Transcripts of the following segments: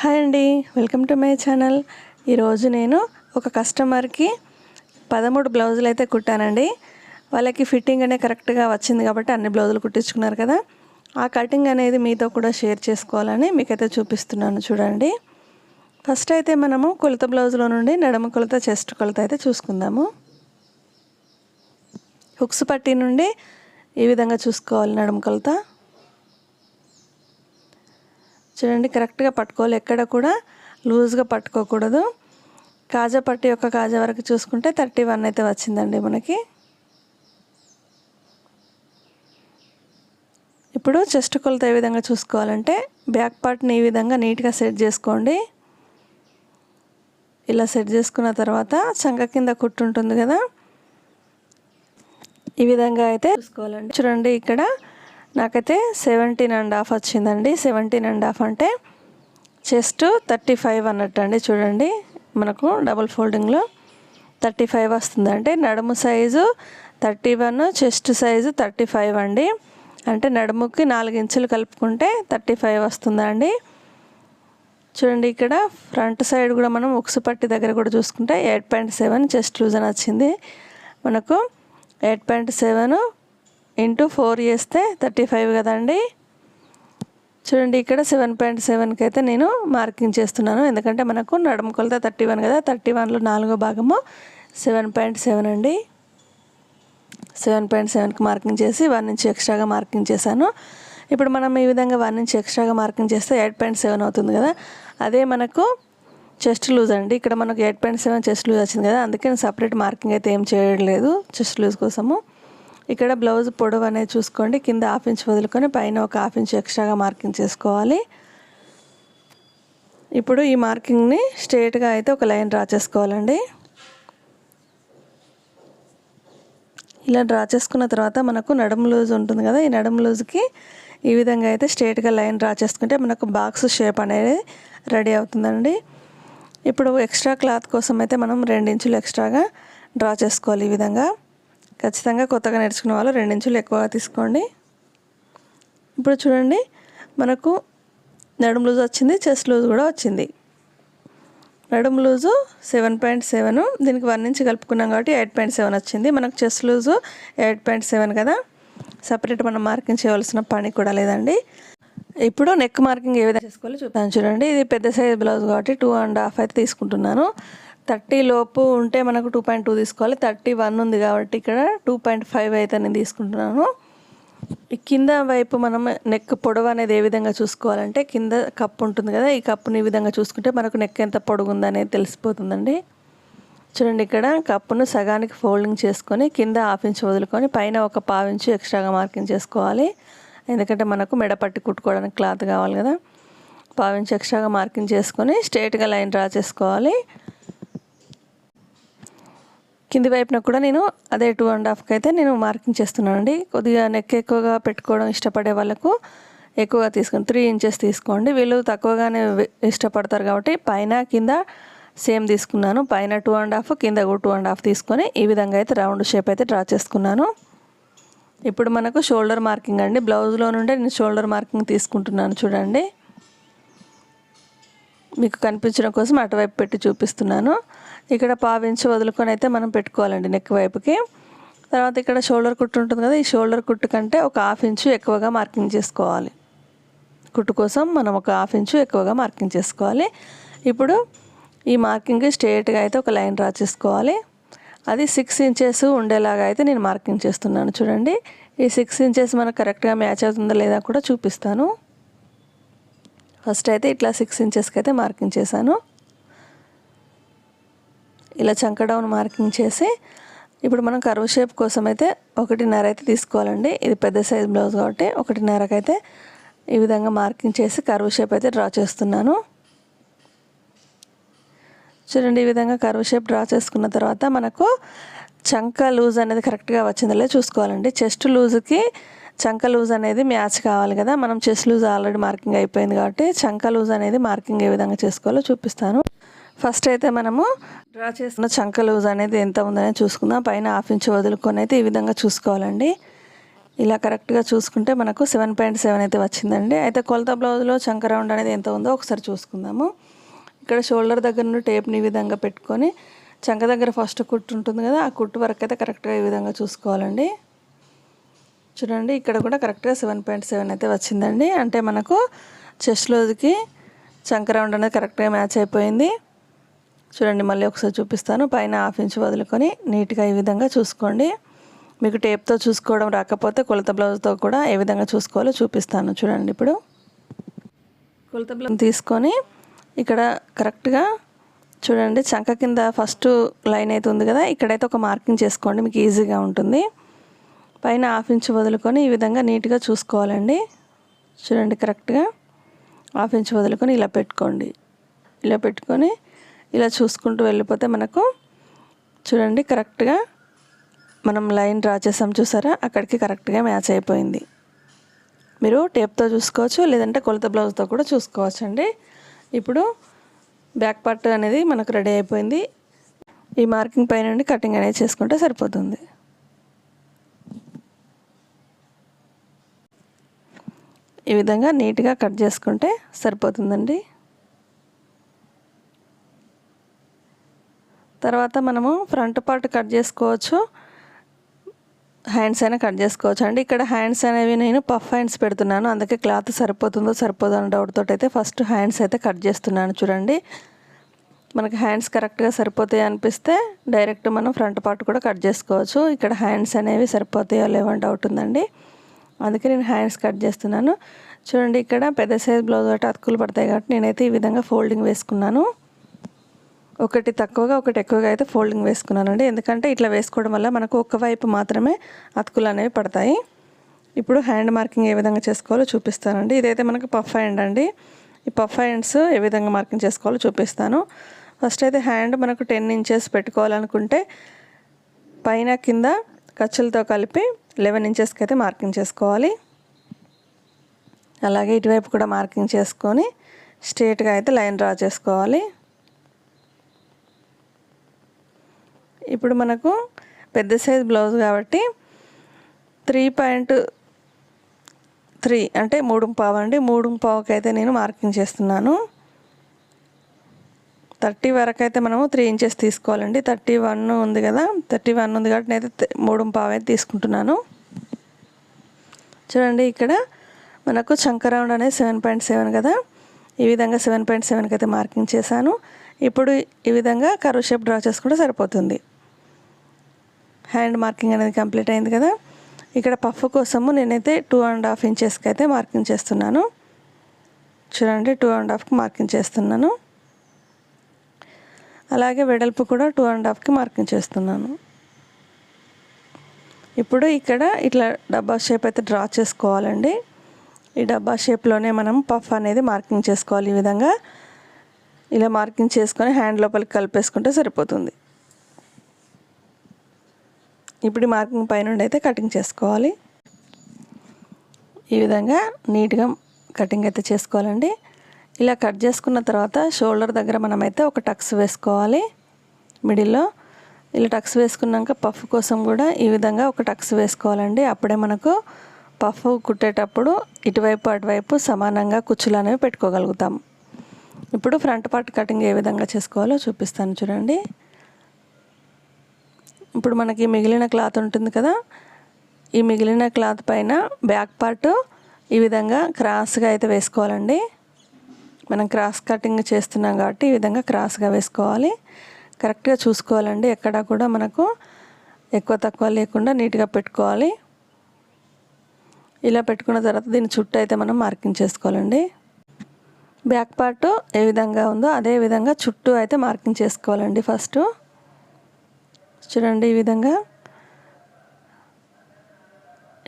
Hi అండి. Welcome to my channel. ఈరోజు నేను ఒక కస్టమర్కి పదమూడు బ్లౌజులు అయితే కుట్టానండి. వాళ్ళకి ఫిట్టింగ్ అనేది కరెక్ట్గా వచ్చింది కాబట్టి అన్ని బ్లౌజులు కుట్టించుకున్నారు కదా. ఆ కటింగ్ అనేది మీతో కూడా షేర్ చేసుకోవాలని మీకైతే చూపిస్తున్నాను చూడండి. ఫస్ట్ అయితే మనము కొలత బ్లౌజ్లో నుండి నడుము కొలత చెస్ట్ కొలత అయితే చూసుకుందాము. హుక్స్ పట్టి నుండి ఈ విధంగా చూసుకోవాలి నడుము కొలత. చూడండి కరెక్ట్గా పట్టుకోవాలి. ఎక్కడ కూడా లూజ్గా పట్టుకోకూడదు. కాజా పట్టి యొక్క కాజా వరకు చూసుకుంటే థర్టీ వన్ అయితే వచ్చిందండి మనకి. ఇప్పుడు చెస్ట్ కొలత ఏ విధంగా చూసుకోవాలంటే బ్యాక్ పార్ట్ని ఈ విధంగా నీట్గా సెట్ చేసుకోండి. ఇలా సెట్ చేసుకున్న తర్వాత చంక కింద కుట్టు ఉంటుంది కదా. ఈ విధంగా అయితే చూసుకోవాలండి. చూడండి ఇక్కడ నాకైతే సెవెంటీన్ అండ్ హాఫ్ వచ్చిందండి. సెవెంటీన్ అండ్ హాఫ్ అంటే చెస్ట్ థర్టీ ఫైవ్ అన్నట్టు అండి చూడండి. మనకు డబుల్ ఫోల్డింగ్లో థర్టీ ఫైవ్ వస్తుంది. అంటే నడుము size thirty one chest size thirty five అండి. అంటే నడుముకి నాలుగు ఇంచులు కలుపుకుంటే థర్టీ ఫైవ్ వస్తుందండి. చూడండి ఇక్కడ ఫ్రంట్ సైడ్ కూడా మనం ఉక్సు పట్టి దగ్గర కూడా చూసుకుంటే eight point seven chest loose అని వచ్చింది. మనకు eight point seven into four చేస్తే థర్టీ ఫైవ్ కదండి. చూడండి ఇక్కడ సెవెన్ పాయింట్ సెవెన్కి అయితే నేను మార్కింగ్ చేస్తున్నాను. ఎందుకంటే మనకు నడుము కొలత థర్టీ వన్ కదా థర్టీ వన్లో నాలుగో భాగము సెవెన్ పాయింట్ సెవెన్ అండి. సెవెన్ పాయింట్ సెవెన్కి మార్కింగ్ చేసి వన్ నుంచి ఎక్స్ట్రాగా మార్కింగ్ చేశాను. ఇప్పుడు మనం ఈ విధంగా వన్ నుంచి ఎక్స్ట్రాగా మార్కింగ్ చేస్తే ఎయిట్ పాయింట్ సెవెన్ అవుతుంది కదా. అదే మనకు చెస్ట్ లూజ్ అండి. ఇక్కడ మనకు eight point seven chest loose వచ్చింది కదా అందుకే నేను సపరేట్ మార్కింగ్ అయితే ఏం చేయట్లేదు చెస్ట్ లూజ్ కోసము. ఇక్కడ బ్లౌజ్ పొడవు అనేది చూసుకోండి. కింద హాఫ్ ఇంచ్ వదులుకొని పైన ఒక హాఫ్ ఇంచ్ ఎక్స్ట్రాగా మార్కింగ్ చేసుకోవాలి. ఇప్పుడు ఈ మార్కింగ్ని స్ట్రేట్గా అయితే ఒక లైన్ డ్రా చేసుకోవాలండి. ఇలా డ్రా చేసుకున్న తర్వాత మనకు నడుము లూజ్ ఉంటుంది కదా ఈ నడుము లూజ్కి ఈ విధంగా అయితే స్ట్రేట్గా లైన్ డ్రా చేసుకుంటే మనకు బాక్స్ షేప్ అనేది రెడీ అవుతుందండి. ఇప్పుడు ఎక్స్ట్రా క్లాత్ కోసం అయితే మనం రెండించులు ఎక్స్ట్రాగా డ్రా చేసుకోవాలి ఈ విధంగా. ఖచ్చితంగా కొత్తగా నేర్చుకునే వాళ్ళు రెండించులు ఎక్కువగా తీసుకోండి. ఇప్పుడు చూడండి మనకు నడుము లూజ్ వచ్చింది చెస్ట్ లూజ్ కూడా వచ్చింది. నడుము లూజు సెవెన్ పాయింట్ సెవెన్ దీనికి వన్ నుంచి కలుపుకున్నాం కాబట్టి ఎయిట్ పాయింట్ సెవెన్ వచ్చింది. మనకు chest loose eight point seven కదా సపరేట్ మనం మార్కింగ్ చేయవలసిన పని కూడా లేదండి. ఇప్పుడు నెక్ మార్కింగ్ ఏ విధంగా చేసుకోవాలో చూద్దాం. చూడండి ఇది పెద్ద సైజ్ బ్లౌజ్ కాబట్టి టూ అండ్ హాఫ్ అయితే తీసుకుంటున్నాను. థర్టీ లోపు ఉంటే మనకు టూ పాయింట్ టూ తీసుకోవాలి. థర్టీ వన్ ఉంది కాబట్టి ఇక్కడ టూ పాయింట్ ఫైవ్ అయితే నేను తీసుకుంటున్నాను. ఈ కింద వైపు మనం నెక్ పొడవు అనేది ఏ విధంగా చూసుకోవాలంటే కింద కప్పు ఉంటుంది కదా ఈ కప్పుని ఈ విధంగా చూసుకుంటే మనకు నెక్ ఎంత పొడుగు ఉందనేది తెలిసిపోతుందండి. చూడండి ఇక్కడ కప్పును సగానికి ఫోల్డింగ్ చేసుకొని కింద హాఫ్ ఇంచ్ వదులుకొని పైన ఒక పావు ఇంచు ఎక్స్ట్రాగా మార్కింగ్ చేసుకోవాలి. ఎందుకంటే మనకు మెడ పట్టి కుట్టుకోవడానికి క్లాత్ కావాలి కదా. పావు ఇంచ్ ఎక్స్ట్రాగా మార్కింగ్ చేసుకొని స్ట్రేట్గా లైన్ డ్రా చేసుకోవాలి. కింది వైపున కూడా నేను అదే టూ అండ్ హాఫ్కి అయితే నేను మార్కింగ్ చేస్తున్నానండి. కొద్దిగా నెక్ ఎక్కువగా పెట్టుకోవడం ఇష్టపడే వాళ్ళకు ఎక్కువగా తీసుకుని త్రీ ఇంచెస్ తీసుకోండి. వీళ్ళు తక్కువగానే ఇష్టపడతారు కాబట్టి పైన కింద సేమ్ తీసుకున్నాను. పైన టూ అండ్ హాఫ్ కింద కూడా టూ అండ్ హాఫ్ తీసుకొని ఈ విధంగా అయితే రౌండ్ షేప్ అయితే డ్రా చేసుకున్నాను. ఇప్పుడు మనకు షోల్డర్ మార్కింగ్ అండి. బ్లౌజ్లో నుండి నేను షోల్డర్ మార్కింగ్ తీసుకుంటున్నాను చూడండి. మీకు కనిపించడం కోసం అటువైపు పెట్టి చూపిస్తున్నాను. ఇక్కడ పావించి వదులుకొని అయితే మనం పెట్టుకోవాలండి నెక్ వైపుకి. తర్వాత ఇక్కడ షోల్డర్ కుట్టు ఉంటుంది కదా ఈ షోల్డర్ కుట్టు కంటే ఒక హాఫ్ ఇంచు ఎక్కువగా మార్కింగ్ చేసుకోవాలి. కుట్టు కోసం మనం ఒక హాఫ్ ఇంచు ఎక్కువగా మార్కింగ్ చేసుకోవాలి. ఇప్పుడు ఈ మార్కింగ్ స్ట్రేట్గా అయితే ఒక లైన్ డ్రా చేసుకోవాలి. అది సిక్స్ ఇంచెస్ ఉండేలాగా అయితే నేను మార్కింగ్ చేస్తున్నాను చూడండి. ఈ సిక్స్ ఇంచెస్ మనకు కరెక్ట్గా మ్యాచ్ అవుతుందా లేదా కూడా చూపిస్తాను. ఫస్ట్ అయితే ఇట్లా సిక్స్ ఇంచెస్కి అయితే మార్కింగ్ చేశాను. ఇలా చంక డౌన్ మార్కింగ్ చేసి ఇప్పుడు మనం కరువు షేప్ కోసం అయితే ఒకటిన్నర అయితే తీసుకోవాలండి. ఇది పెద్ద సైజ్ బ్లౌజ్ కాబట్టి ఒకటిన్నరకు అయితే ఈ విధంగా మార్కింగ్ చేసి కరువు షేప్ అయితే డ్రా చేస్తున్నాను. చూడండి ఈ విధంగా కరువు షేప్ డ్రా చేసుకున్న తర్వాత మనకు చంక లూజ్ అనేది కరెక్ట్గా వచ్చిందో చూసుకోవాలండి. చెస్ట్ లూజ్కి చంక లూజ్ అనేది మ్యాచ్ కావాలి కదా. మనం చెస్ట్ లూజ్ ఆల్రెడీ మార్కింగ్ అయిపోయింది కాబట్టి చంక లూజ్ అనేది మార్కింగ్ ఏ విధంగా చేసుకోవాలో చూపిస్తాను. ఫస్ట్ అయితే మనము డ్రా చేసిన చంక లూజ్ అనేది ఎంత ఉందనేది చూసుకుందాం. పైన హాఫ్ ఇంచ్ వదులుకొని అయితే ఈ విధంగా చూసుకోవాలండి. ఇలా కరెక్ట్గా చూసుకుంటే మనకు సెవెన్ పాయింట్ సెవెన్ అయితే వచ్చిందండి. అయితే కొలత బ్లౌజ్లో చంక రౌండ్ అనేది ఎంత ఉందో ఒకసారి చూసుకుందాము. ఇక్కడ షోల్డర్ దగ్గర నుండి టేప్ని ఈ విధంగా పెట్టుకొని చంక దగ్గర ఫస్ట్ కుట్టు ఉంటుంది కదా ఆ కుట్టు వరకు అయితే కరెక్ట్గా ఈ విధంగా చూసుకోవాలండి. చూడండి ఇక్కడ కూడా కరెక్ట్గా సెవెన్ పాయింట్ సెవెన్ అయితే వచ్చిందండి. అంటే మనకు చెస్ట్ లోజ్కి చంక రౌండ్ అనేది కరెక్ట్గా మ్యాచ్ అయిపోయింది. చూడండి మళ్ళీ ఒకసారి చూపిస్తాను. పైన హాఫ్ ఇంచ్ వదులుకొని నీట్గా ఈ విధంగా చూసుకోండి. మీకు టేప్తో చూసుకోవడం రాకపోతే కొలత బ్లౌజ్తో కూడా ఏ విధంగా చూసుకోవాలో చూపిస్తాను చూడండి ఇప్పుడు. కొలత బ్లౌజ్ తీసుకొని ఇక్కడ కరెక్ట్గా చూడండి చంక కింద ఫస్ట్ లైన్ అయితే ఉంది కదా ఇక్కడైతే ఒక మార్కింగ్ చేసుకోండి మీకు ఈజీగా ఉంటుంది. పైన హాఫ్ ఇంచ్ వదులుకొని ఈ విధంగా నీట్గా చూసుకోవాలండి. చూడండి కరెక్ట్గా హాఫ్ ఇంచ్ వదులుకొని ఇలా పెట్టుకోండి. ఇలా పెట్టుకొని ఇలా చూసుకుంటూ వెళ్ళిపోతే మనకు చూడండి కరెక్ట్గా మనం లైన్ డ్రా చేసాం చూసారా? అక్కడికి కరెక్ట్గా మ్యాచ్ అయిపోయింది. మీరు టేప్తో చూసుకోవచ్చు లేదంటే కొలత బ్లౌజ్తో కూడా చూసుకోవచ్చు అండి. ఇప్పుడు బ్యాక్ పార్ట్ అనేది మనకు రెడీ అయిపోయింది. ఈ మార్కింగ్ పై నుండి కటింగ్ అనేది చేసుకుంటే సరిపోతుంది. ఈ విధంగా నీట్గా కట్ చేసుకుంటే సరిపోతుందండి. తర్వాత మనము ఫ్రంట్ పార్ట్ కట్ చేసుకోవచ్చు. హ్యాండ్స్ అయినా కట్ చేసుకోవచ్చు. అండి ఇక్కడ హ్యాండ్స్ అనేవి నేను పఫ్ హ్యాండ్స్ పెడుతున్నాను. అందుకే క్లాత్ సరిపోతుందో సరిపోదో అన్న డౌట్ అయితే ఫస్ట్ హ్యాండ్స్ అయితే కట్ చేస్తున్నాను చూడండి. మనకి హ్యాండ్స్ కరెక్ట్గా సరిపోతాయి అనిపిస్తే డైరెక్ట్ మనం ఫ్రంట్ పార్ట్ కూడా కట్ చేసుకోవచ్చు. ఇక్కడ హ్యాండ్స్ అనేవి సరిపోతాయో లేవని డౌట్ ఉందండి. అందుకే నేను హ్యాండ్స్ కట్ చేస్తున్నాను. చూడండి ఇక్కడ పెద్ద సైజ్ బ్లౌజ్ కాబట్టి అతుకులు పడతాయి కాబట్టి నేనైతే ఈ విధంగా ఫోల్డింగ్ వేసుకున్నాను. ఒకటి తక్కువగా ఒకటి ఎక్కువగా అయితే ఫోల్డింగ్ వేసుకున్నానండి. ఎందుకంటే ఇట్లా వేసుకోవడం వల్ల మనకు ఒకవైపు మాత్రమే అతుకులు అనేవి పడతాయి. ఇప్పుడు హ్యాండ్ మార్కింగ్ ఏ విధంగా చేసుకోవాలో చూపిస్తానండి. ఇదైతే మనకు పఫ్ హ్యాండ్ అండి. ఈ పఫ్ హ్యాండ్స్ ఏ విధంగా మార్కింగ్ చేసుకోవాలో చూపిస్తాను. ఫస్ట్ అయితే హ్యాండ్ మనకు టెన్ ఇంచెస్ పెట్టుకోవాలనుకుంటే పైన కింద ఖర్చులతో కలిపి లెవెన్ ఇంచెస్కి అయితే మార్కింగ్ చేసుకోవాలి. అలాగే ఇటువైపు కూడా మార్కింగ్ చేసుకొని స్ట్రేట్గా అయితే లైన్ డ్రా చేసుకోవాలి. ఇప్పుడు మనకు పెద్ద సైజ్ బ్లౌజ్ కాబట్టి త్రీ పాయింట్ త్రీ అంటే మూడు పావు అండి. మూడు పావుకి అయితే నేను మార్కింగ్ చేస్తున్నాను. థర్టీ వరకు అయితే మనము త్రీ ఇంచెస్ తీసుకోవాలండి. థర్టీ వన్ ఉంది కదా. థర్టీ వన్ ఉంది కాబట్టి నేనైతే మూడు పావు అయితే తీసుకుంటున్నాను. చూడండి ఇక్కడ మనకు చంక రౌండ్ అనేది సెవెన్ పాయింట్ సెవెన్ కదా. ఈ విధంగా సెవెన్ పాయింట్ సెవెన్కి అయితే మార్కింగ్ చేశాను. ఇప్పుడు ఈ విధంగా కరువు షేప్ డ్రా చేసుకుంటే సరిపోతుంది. హ్యాండ్ మార్కింగ్ అనేది కంప్లీట్ అయింది కదా. ఇక్కడ పఫ్ కోసము నేనైతే టూ అండ్ హాఫ్ ఇంచెస్కి అయితే మార్కింగ్ చేస్తున్నాను. చూడండి టూ అండ్ హాఫ్కి మార్కింగ్ చేస్తున్నాను. అలాగే వెడల్పు కూడా టూ అండ్ హాఫ్కి మార్కింగ్ చేస్తున్నాను. ఇప్పుడు ఇక్కడ ఇట్లా డబ్బా షేప్ అయితే డ్రా చేసుకోవాలండి. ఈ డబ్బా షేప్లోనే మనం పఫ్ అనేది మార్కింగ్ చేసుకోవాలి ఈ విధంగా. ఇలా మార్కింగ్ చేసుకొని హ్యాండ్ లోపలికి కలిపేసుకుంటే సరిపోతుంది. ఇప్పుడు ఈ మార్కింగ్ పైనుండి అయితే కటింగ్ చేసుకోవాలి. ఈ విధంగా నీట్గా కటింగ్ అయితే చేసుకోవాలండి. ఇలా కట్ చేసుకున్న తర్వాత షోల్డర్ దగ్గర మనమైతే ఒక టక్స్ వేసుకోవాలి. మిడిల్లో ఇలా టక్స్ వేసుకున్నాక పఫ్ కోసం కూడా ఈ విధంగా ఒక టక్స్ వేసుకోవాలండి. అప్పుడే మనకు పఫ్ కుట్టేటప్పుడు ఇటువైపు అటువైపు సమానంగా కుచ్చులు అనేవి పెట్టుకోగలుగుతాం. ఇప్పుడు ఫ్రంట్ పార్ట్ కటింగ్ ఏ విధంగా చేసుకోవాలో చూపిస్తాను చూడండి. ఇప్పుడు మనకి మిగిలిన క్లాత్ ఉంటుంది కదా ఈ మిగిలిన క్లాత్ పైన బ్యాక్ పార్ట్ ఈ విధంగా క్రాస్గా అయితే వేసుకోవాలండి. మనం క్రాస్ కటింగ్ చేస్తున్నాం కాబట్టి ఈ విధంగా క్రాస్గా వేసుకోవాలి. కరెక్ట్గా చూసుకోవాలండి. ఎక్కడ కూడా మనకు ఎక్కువ తక్కువ లేకుండా నీట్గా పెట్టుకోవాలి. ఇలా పెట్టుకున్న తర్వాత దీని చుట్టూ అయితే మనం మార్కింగ్ చేసుకోవాలండి. బ్యాక్ పార్ట్ ఏ విధంగా ఉందో అదే విధంగా చుట్టూ అయితే మార్కింగ్ చేసుకోవాలండి ఫస్ట్. చూడండి ఈ విధంగా.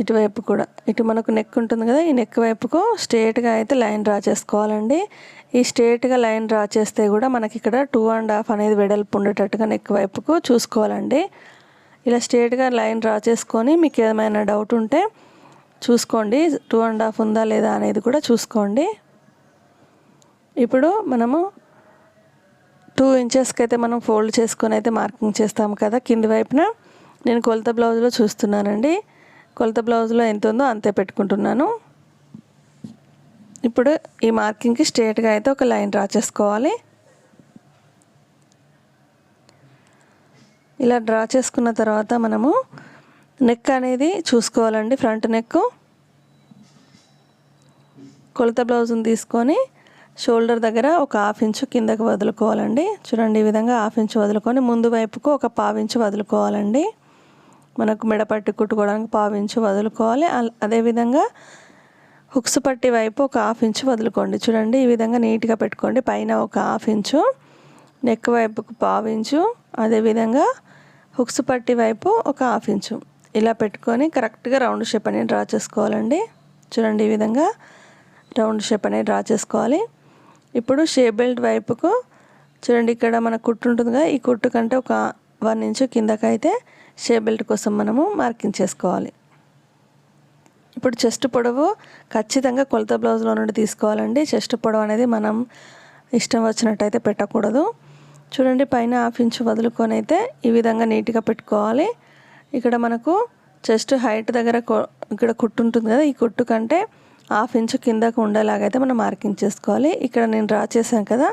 ఇటువైపు కూడా. ఇటు మనకు నెక్ ఉంటుంది కదా ఈ నెక్ వైపుకు స్ట్రేట్గా అయితే లైన్ డ్రా చేసుకోవాలండి. ఈ స్ట్రేట్గా లైన్ డ్రా చేస్తే కూడా మనకి ఇక్కడ టూ అండ్ హాఫ్ అనేది వెడల్పు ఉండేటట్టుగా నెక్ వైపుకు చూసుకోవాలండి. ఇలా స్ట్రేట్గా లైన్ డ్రా చేసుకొని మీకు ఏమైనా డౌట్ ఉంటే చూసుకోండి. టూ అండ్ హాఫ్ ఉందా లేదా అనేది కూడా చూసుకోండి. ఇప్పుడు మనము టూ ఇంచెస్కి అయితే మనం ఫోల్డ్ చేసుకొని అయితే మార్కింగ్ చేస్తాం కదా కింది వైపున. నేను కొలత బ్లౌజ్లో చూస్తున్నానండి. కొలత బ్లౌజ్లో ఎంత ఉందో అంతే పెట్టుకుంటున్నాను. ఇప్పుడు ఈ మార్కింగ్కి స్ట్రేట్గా అయితే ఒక లైన్ డ్రా చేసుకోవాలి. ఇలా డ్రా చేసుకున్న తర్వాత మనము నెక్ అనేది చూసుకోవాలండి ఫ్రంట్ నెక్ కొలత బ్లౌజ్ని తీసుకొని షోల్డర్ దగ్గర ఒక హాఫ్ ఇంచు కిందకు వదులుకోవాలండి. చూడండి ఈ విధంగా హాఫ్ ఇంచు వదులుకొని ముందు వైపుకు ఒక పావు ఇంచు వదులుకోవాలండి. మనకు మెడపట్టి కుట్టుకోవడానికి పావించు వదులుకోవాలి. అదేవిధంగా హుక్స్ పట్టి వైపు ఒక హాఫ్ ఇంచు వదులుకోండి. చూడండి ఈ విధంగా నీట్గా పెట్టుకోండి. పైన ఒక హాఫ్ ఇంచు నెక్ వైపుకు పావు ఇంచు అదేవిధంగా హుక్స్ పట్టి వైపు ఒక హాఫ్ ఇంచు. ఇలా పెట్టుకొని కరెక్ట్గా రౌండ్ షేప్ అనేది డ్రా చేసుకోవాలండి. చూడండి ఈ విధంగా రౌండ్ షేప్ అనేది డ్రా చేసుకోవాలి. ఇప్పుడు షేప్ బెల్ట్ వైపుకు చూడండి ఇక్కడ మన కుట్టు ఉంటుందిగా ఈ కుట్టు కంటే ఒక వన్ ఇంచు కిందకైతే షేప్ బెల్ట్ కోసం మనము మార్కింగ్ చేసుకోవాలి. ఇప్పుడు చెస్ట్ పొడవు ఖచ్చితంగా కొలత బ్లౌజ్లో నుండి తీసుకోవాలండి. చెస్ట్ పొడవు అనేది మనం ఇష్టం వచ్చినట్టయితే పెట్టకూడదు. చూడండి పైన హాఫ్ ఇంచు వదులుకొని అయితే ఈ విధంగా నీట్గా పెట్టుకోవాలి. ఇక్కడ మనకు చెస్ట్ హైట్ దగ్గర ఇక్కడ కుట్టు ఉంటుంది కదా ఈ కుట్టు కంటే హాఫ్ ఇంచు కిందకు ఉండేలాగైతే మనం మార్కింగ్ చేసుకోవాలి. ఇక్కడ నేను డ్రా చేశాను కదా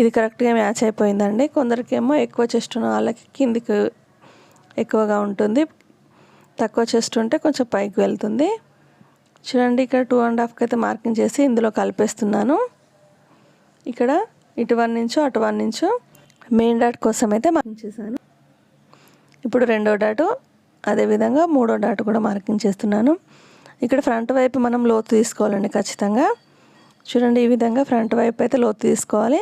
ఇది కరెక్ట్గా మ్యాచ్ అయిపోయిందండి. కొందరికేమో ఎక్కువ చెస్ట్ ఉన్న వాళ్ళకి కిందికి ఎక్కువగా ఉంటుంది. తక్కువ చెస్ట్ ఉంటే కొంచెం పైకి వెళ్తుంది. చూడండి ఇక్కడ టూ అండ్ హాఫ్కి అయితే మార్కింగ్ చేసి ఇందులో కలిపేస్తున్నాను. ఇక్కడ ఇటు వన్ ఇంచు అటు వన్ ఇంచు. మెయిన్ డాట్ కోసం అయితే మార్కింగ్ చేశాను. ఇప్పుడు రెండో డాటు అదేవిధంగా మూడో డాట్ కూడా మార్కింగ్ చేస్తున్నాను. ఇక్కడ ఫ్రంట్ వైపు మనం లోతు తీసుకోవాలండి ఖచ్చితంగా. చూడండి ఈ విధంగా ఫ్రంట్ వైపు అయితే లోతు తీసుకోవాలి.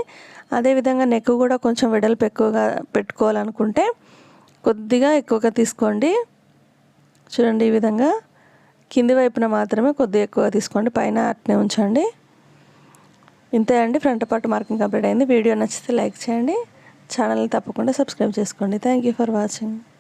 అదేవిధంగా నెక్ కూడా కొంచెం వెడల్పు ఎక్కువగా పెట్టుకోవాలనుకుంటే కొద్దిగా ఎక్కువగా తీసుకోండి. చూడండి ఈ విధంగా కింది వైపున మాత్రమే కొద్దిగా ఎక్కువగా తీసుకోండి. పైన అట్నే ఉంచండి. ఇంతే అండి ఫ్రంట్ పార్ట్ మార్కింగ్ కంప్లీట్ అయింది. వీడియో నచ్చితే లైక్ చేయండి. ఛానల్ని తప్పకుండా సబ్స్క్రైబ్ చేసుకోండి. Thank you for watching.